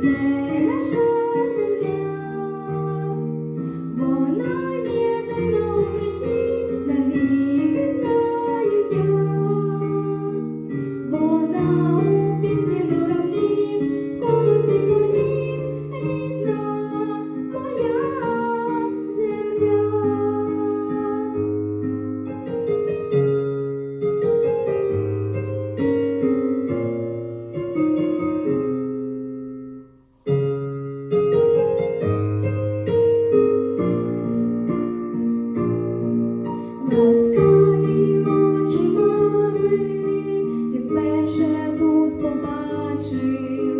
day. ласкаві очі мами, ти вперше тут побачив,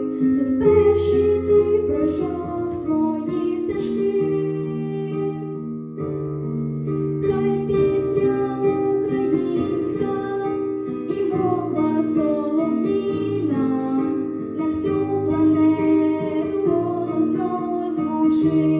вперше ти пройшов свої стежки, хай пісня українська і мова солов'їна на всю планету голосно звучить.